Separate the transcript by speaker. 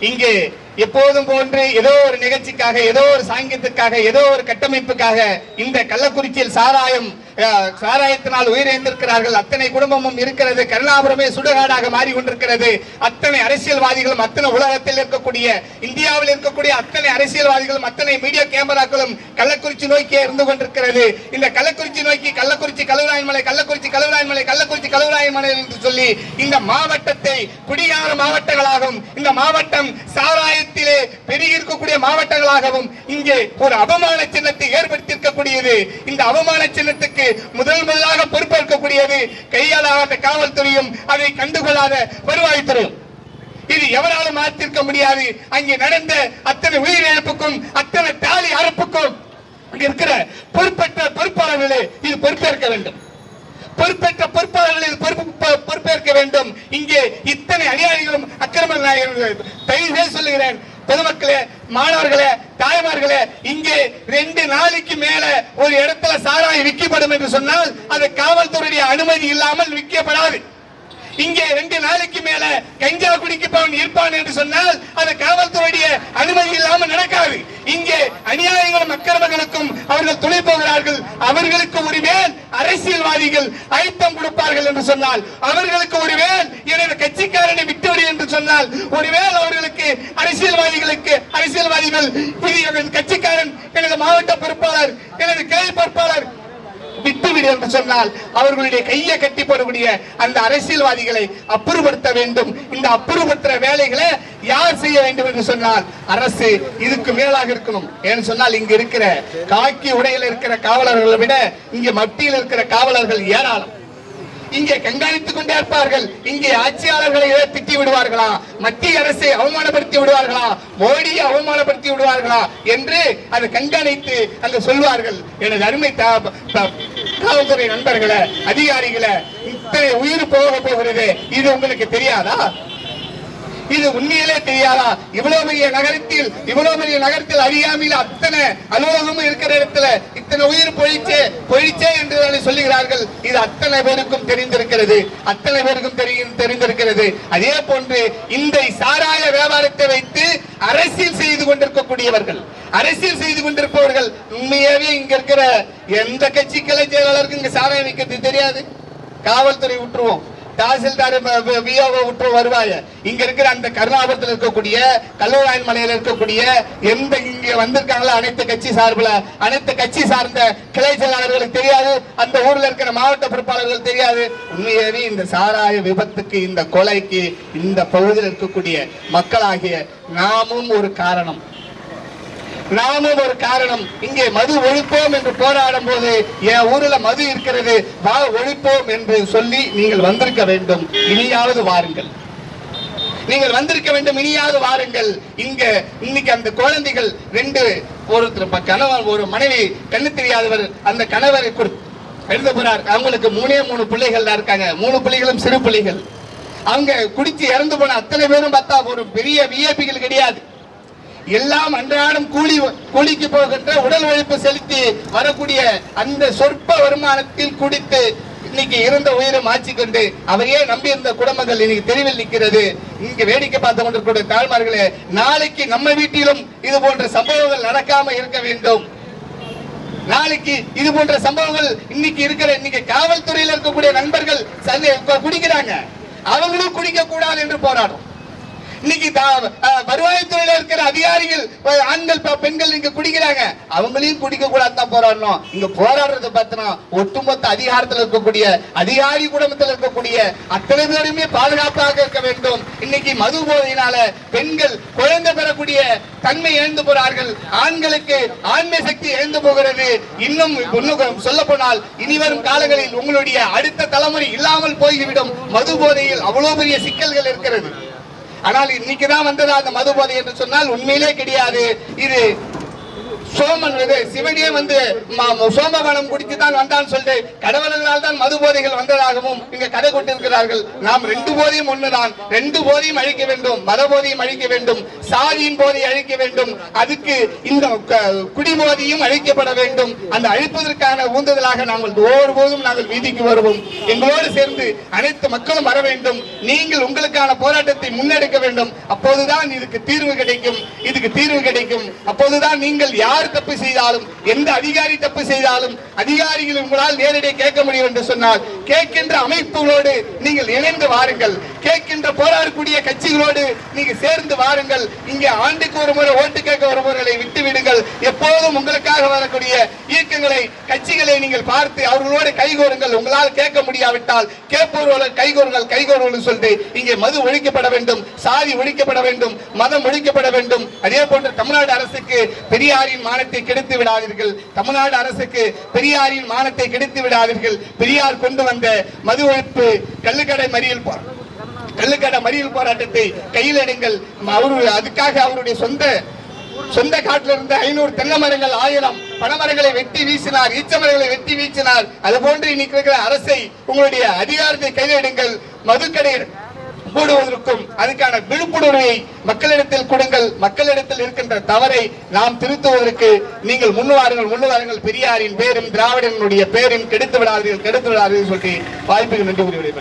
Speaker 1: இங்கு எப்போதும் போன்று ஏதோ ஒரு நிகழ்ச்சிக்காக ஏதோ ஒரு சாங்கியத்துக்காக ஏதோ ஒரு கட்டமைப்புக்காக இந்த கள்ளக்குறிச்சியில் சாராயம் சாராயத்தினால் உயிரிழந்திருக்கிறார்கள். அத்தனை குடும்பமும் இருக்கிறது. கருணாபுரமே சுடுகாடாக மாறி கொண்டிருக்கிறது அத்தனை அரசியல்வாதிகளும் அத்தனை உலகத்தில் இருக்கக்கூடிய இந்தியாவில் இருக்கக்கூடிய அத்தனை அரசியல்வாதிகளும் அத்தனை மீடியா கேமராக்களும் கள்ளக்குறிச்சி நோக்கியே இருந்து கொண்டிருக்கிறது. இந்த கள்ளக்குறிச்சி நோக்கி கள்ளக்குறிச்சி கழுவராயன்மலை கள்ளக்குறிச்சி கழுவராயன்மலை கள்ளக்குறிச்சி கழுவராயன்மலை என்று சொல்லி இந்த மாவட்டத்தை குடியார மாவட்டங்களாகவும் இந்த மாவட்டம் சாராயத்திலே பெருகி இருக்கக்கூடிய மாவட்டங்களாகவும் இங்கே ஒரு அவமான சின்னத்தை ஏற்படுத்தியிருக்கக்கூடியது இந்த அவமான சின்னத்துக்கு முதல் முதலாக பொறுப்பேற்கக்கூடியது கையாளாத காவல்துறையும் அதை கண்டுகொள்ளாத வருவாய்த்துறையும் இது எவராலும் மாற்றிருக்க முடியாது. அங்கே நடந்த அத்தனை உயிரிழப்புக்கும் அத்தனை தாலி அறுப்புக்கும் இருக்கிற பொறுப்பற்ற பொறுப்பாளர்களே இது பொறுப்பேற்க வேண்டும். பொறுப்பேற்ற பொறுப்பாளர்கள் இது பொறுப்பு பொறுப்பேற்க வேண்டும். இங்கே இத்தனை அநியாயிகளும் அக்கிரம நாயகர்கள் தயவு செய்து சொல்லுகிறேன். பொதுமக்களே மாணவர்களே தாய்மார்களே இங்கே ரெண்டு நாளைக்கு மேல ஒரு இடத்துல சாராயம் விற்கப்படும் என்று சொன்னால் அது காவல்துறையுடைய அனுமதி இல்லாமல் விற்கப்படாது. இங்கே ரெண்டு நாளைக்கு மேல கஞ்சா குடிக்கப்பவன் இருப்பான் என்று சொன்னால் அது காவல்துறையுடைய அனுமதி இல்லாமல் நடக்காது இங்கே அநியாயங்களும் அக்கிரமங்களுக்கும் அவர்கள் துணை போகிறார்கள் அவர்களுக்கு ஒருவேள் அரசியல்வாதிகள் அழுத்தம் கொடுப்பார்கள் என்று சொன்னால் அவர்களுக்கு ஒருவேள் எனது கட்சிக்காரனை விட்டுவிடு என்று சொன்னால் ஒருவேள் அவர்களுக்கு அரசியல்வாதிகளுக்கு அரசியல்வாதிகள் இது எனது கட்சிக்காரன் எனது மாவட்ட பொறுப்பாளர் எனது கிளை பொறுப்பாளர் விட்டுவிடு என்று சொன்னால் அவர்களுடைய கையை கட்டி போடக்கூடிய அந்த அரசியல்வாதிகளை அப்புறப்படுத்த வேண்டும். இந்த அப்புறப்படுத்துற வேலைகளை யார் செய்ய வேண்டும் என்று சொன்னால் அரசு இதுக்கு மேலாக இருக்கணும். ஏன்னு சொன்னால் இங்க இருக்கிற காக்கி உடையில இருக்கிற காவலர்களை விட இங்க மத்தியில் இருக்கிற காவலர்கள் ஏராளம். இங்கே கண்காணித்துக் கொண்டே இருப்பார்கள். இங்கே ஆட்சியாளர்களை திட்டி விடுவார்களா? மத்திய அரசை அவமானப்படுத்தி விடுவார்களா? மோடியை அவமானப்படுத்தி விடுவார்களா? என்று அதை கண்காணித்து அங்கு சொல்வார்கள். எனது அருமை காவல்துறை நண்பர்களை அதிகாரிகளை இத்தனை உயிர் போக போகிறது. இது உங்களுக்கு தெரியாதா? இது உண்மையிலே தெரியாதா? இவ்வளவு பெரிய நகரத்தில் இவ்வளவு பெரிய நகரத்தில் அறியாமையில் அத்தனை அலுவலகமும் இருக்கிற இடத்துல இத்தனை உயிர் பொழிச்சே பொழிச்சே என்று சொல்லுகிறார்கள். இது அத்தனை பேருக்கும் தெரிந்திருக்கிறது. அத்தனை பேருக்கும் தெரியும் தெரிந்திருக்கிறது. அதே போன்று இந்த சாராய வியாபாரத்தை வைத்து அரசியல் செய்து கொண்டிருக்கக்கூடியவர்கள் அரசியல் செய்து கொண்டிருப்பவர்கள் உண்மையாவே இங்க இருக்கிற எந்த கட்சி கிளை செயலாளருக்கு இங்க சாராயம் வைக்கிறது தெரியாது? காவல்துறை விட்டுருவோம் தாசில்தார் விஓவை உற்று வருவாய இங்க இருக்கிற அந்த கருணாபுரத்தில் இருக்கக்கூடிய கல்லூராயன் மலையில இருக்கக்கூடிய எந்த இங்க வந்திருக்காங்களோ அனைத்து கட்சி சார்பில் அனைத்து கட்சி சார்ந்த கிளை செயலாளர்களுக்கு தெரியாது அந்த ஊர்ல இருக்கிற மாவட்ட பொறுப்பாளர்கள் தெரியாது. உண்மையாவே இந்த சாராய விபத்துக்கு இந்த கொலைக்கு இந்த பகுதியில் இருக்கக்கூடிய மக்களாகிய நாமும் ஒரு காரணம். நாமும் ஒரு காரணம். இங்கே மது ஒழிப்போம் என்று போராடும் போது என் ஊர்ல மது இருக்கிறது வா ஒழிப்போம் என்று சொல்லி நீங்கள் வந்திருக்க வேண்டும். இனியாவது வாருங்கள். நீங்கள் வந்திருக்க வேண்டும் இனியாவது வாருங்கள். இங்க இன்னைக்கு அந்த குழந்தைகள் ரெண்டு ஒருத்தர் கணவர் ஒரு மனைவி கண்ணு தெரியாதவர் அந்த கணவரை கொடு- எழுத போறார். அவங்களுக்கு மூணே மூணு பிள்ளைகள் தான் இருக்காங்க. மூணு பிள்ளைகளும் சிறு பிள்ளைகள். அவங்க குடிச்சு இறந்து போன அத்தனை பேரும் பார்த்தா ஒரு பெரிய விஐபிகள் கிடையாது. எல்லாம் அன்றாடம் கூலி கூலிக்கு போகின்ற உடல் உழைப்பு செலுத்தி வரக்கூடிய அந்த சொற்ப வருமானத்தில் குடித்து இன்னைக்கு இருந்த உயிரை மாற்றிக்கொண்டு அவரையே நம்பி இருந்த குடும்பங்கள் இன்னைக்கு தெருவில் நிற்கிறது. இங்க வேடிக்கை பார்த்து கொண்டிருக்கிற தாழ்மார்களே நாளைக்கு நம்ம வீட்டிலும் இது போன்ற சம்பவங்கள் நடக்காம இருக்க வேண்டும். நாளைக்கு இது போன்ற சம்பவங்கள் இன்னைக்கு இருக்கிற இன்னைக்கு காவல்துறையில் இருக்கக்கூடிய நண்பர்கள் சந்தை- குடிக்கிறாங்க. அவங்களும் குடிக்க கூடாது என்று போராடும். இன்னைக்கு தா- அஹ், ஆண்கள் பெண்கள் இங்க குடிக்கிறாங்க. அவங்களையும் குடிக்க கூடாது தான் போராடணும். இங்க போராடுறத பார்த்தனா ஒட்டுமொத்த அதிகாரத்தில் இருக்கக்கூடிய அதிகாரி குடும்பத்தில் இருக்கக்கூடிய அத்தனை பேருமே பாதுகாப்பாக இருக்க வேண்டும். இன்னைக்கு மது போதையினால பெண்கள் குழந்தை பெறக்கூடிய தன்மை இழந்து போறார்கள். ஆண்களுக்கு ஆண்மை சக்தி இழந்து போகிறது. இன்னும் இன்னும் சொல்ல போனால் இனிவரும் காலங்களில் உங்களுடைய அடுத்த தலைமுறை இல்லாமல் போய்விடும். மது போதையில் அவ்வளவு பெரிய சிக்கல்கள் இருக்கிறது. ஆனால் இன்னைக்கு தான் வந்தது அந்த மது போதை என்று சொன்னால் உண்மையிலே கிடையாது. இது சோமன் இது சிவனே வந்து சோமவனம் குடித்து தான் வந்தான் சொல்லிட்டு கடவுளால் தான் மது போதைகள் வந்ததாகவும் இங்க கதை கொண்டிருக்கிறார்கள் நாம் ரெண்டு போதையும் ஒண்ணுதான். ரெண்டு போதையும் அழிக்க வேண்டும். மத போதையும் அழிக்க வேண்டும். சாதியின் போதை அழிக்க வேண்டும். அதுக்கு இந்த குடிபோதையும் அழிக்கப்பட வேண்டும். அந்த அழிப்பதற்கான ஊந்துதலாக நாங்கள் ஒவ்வொருபோதும் நாங்கள் வீதிக்கு வருவோம். எங்களோடு சேர்ந்து அனைத்து மக்களும் வர வேண்டும். நீங்கள் உங்களுக்கான போராட்டத்தை முன்னெடுக்க வேண்டும். அப்போதுதான் இதுக்கு தீர்வு கிடைக்கும். இதுக்கு தீர்வு கிடைக்கும். அப்போதுதான் நீங்கள் யார் தப்பு செய்தாலும் எந்த அதிகாரி தப்பு செய்தாலும் அதிகாரிகள் உங்களால் நேரடியாக கேட்க முடியும் என்று சொன்னால் கேட்கின்ற அமைப்புகளோடு நீங்கள் இணைந்து வாருங்கள். கேட்கின்ற போராடக்கூடிய கட்சிகளோடு நீங்க சேர்ந்து வாருங்கள். இங்கே ஆண்டுக்கு ஒரு முறை ஓட்டு கேட்க வருபவர்களை விட்டு விடுங்கள். எப்போதும் உங்களுக்காக வரக்கூடிய இயக்கங்களை கட்சிகளை நீங்கள் பார்த்து அவர்களோடு கைகோருங்கள் உங்களால் கேட்க முடியாவிட்டால் கேட்பவர்கள் கைகோருங்கள் கைகோருங்கள் சொல்லிட்டு இங்கே மது ஒழிக்கப்பட வேண்டும் சாதி ஒழிக்கப்பட வேண்டும் மதம் ஒழிக்கப்பட வேண்டும். அதே போன்று தமிழ்நாடு அரசுக்கு பெரியாரின் மானத்தை கெடுத்து விடாதீர்கள். தமிழ்நாடு அரசுக்கு பெரியாரின் மானத்தை கெடுத்து விடாதீர்கள். பெரியார் கொண்டு வந்த மது ஒழிப்பு கள்ளுக்கடை மறியல் கள்ளுக்கடை மறியல் போராட்டத்தை கையில் எடுங்கள். அவரு அதுக்காக அவருடைய சொந்த சொந்த காட்டில் இருந்த ஐநூறு தென்னை மரங்கள் ஆயிரம் பனைமரங்களை வெட்டி வீசினார் ஈச்ச மரங்களை வெட்டி வீசினார். அது போன்று இன்னைக்கு இருக்கிற அரசை உங்களுடைய அதிகாரத்தை கையில் எடுங்கள். மதுக்கடை போடுவதற்கும் அதுக்கான விழிப்புணர்வை மக்களிடத்தில் கொடுங்கள். மக்களிடத்தில் இருக்கின்ற தவறை நாம் திருத்துவதற்கு நீங்கள் முன்வாருங்கள் முன்வாருங்கள் பெரியாரின் பேரும் திராவிடனுடைய பேரும் கெடுத்து விடாதீர்கள் கெடுத்து விடாதீர்கள் சொல்லி வாய்ப்புகள் நன்றி கூறி